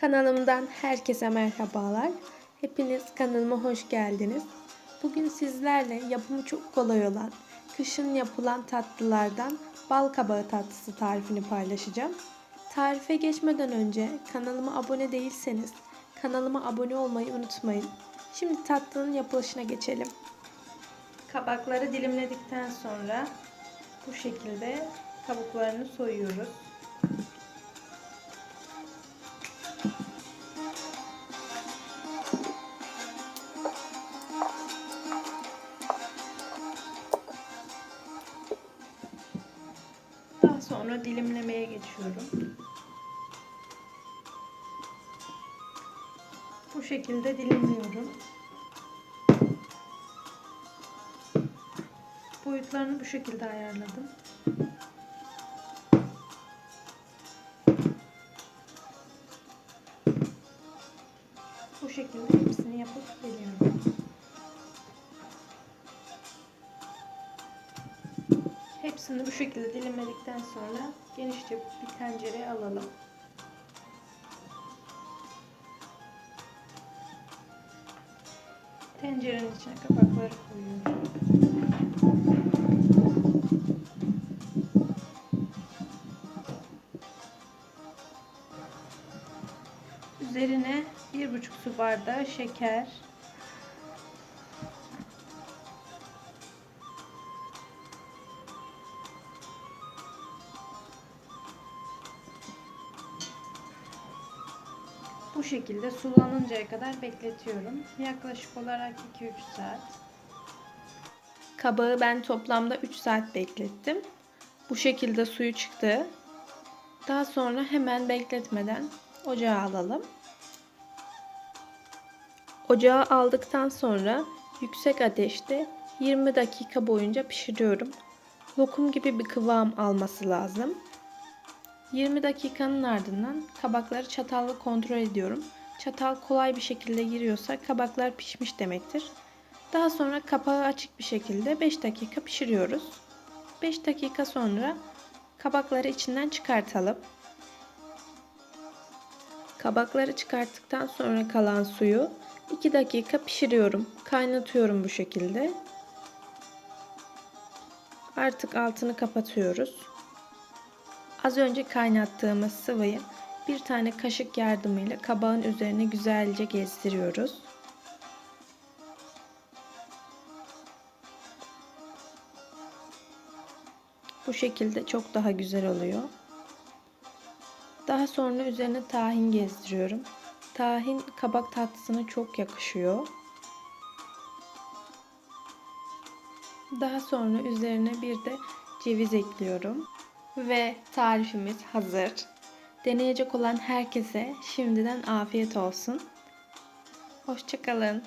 Kanalımdan herkese merhabalar. Hepiniz kanalıma hoş geldiniz. Bugün sizlerle yapımı çok kolay olan, kışın yapılan tatlılardan bal kabağı tatlısı tarifini paylaşacağım. Tarife geçmeden önce kanalıma abone değilseniz kanalıma abone olmayı unutmayın. Şimdi tatlının yapılışına geçelim. Kabakları dilimledikten sonra bu şekilde kabuklarını soyuyoruz. Daha sonra dilimlemeye geçiyorum. Bu şekilde dilimliyorum. Boyutlarını bu şekilde ayarladım. Bu şekilde hepsini yapıp geliyorum. Hepsini bu şekilde dilimledikten sonra genişçe bir tencereye alalım. Tencerenin içine kapakları koyuyorum. Üzerine bir buçuk su bardağı şeker, Bu şekilde sulanıncaya kadar bekletiyorum. Yaklaşık olarak 2-3 saat. Kabağı ben toplamda 3 saat beklettim. Bu şekilde suyu çıktı. Daha sonra hemen bekletmeden ocağa alalım. Ocağa aldıktan sonra yüksek ateşte 20 dakika boyunca pişiriyorum. Lokum gibi bir kıvam alması lazım. 20 dakikanın ardından kabakları çatalla kontrol ediyorum. Çatal kolay bir şekilde giriyorsa kabaklar pişmiş demektir. Daha sonra kapağı açık bir şekilde 5 dakika pişiriyoruz. 5 dakika sonra kabakları içinden çıkartalım. Kabakları çıkarttıktan sonra kalan suyu 2 dakika pişiriyorum. Kaynatıyorum bu şekilde. Artık altını kapatıyoruz. Az önce kaynattığımız sıvıyı bir tane kaşık yardımıyla kabağın üzerine güzelce gezdiriyoruz. Bu şekilde çok daha güzel oluyor. Daha sonra üzerine tahin gezdiriyorum. Tahin kabak tatlısına çok yakışıyor. Daha sonra üzerine bir de ceviz ekliyorum. Ve tarifimiz hazır. Deneyecek olan herkese şimdiden afiyet olsun. Hoşçakalın.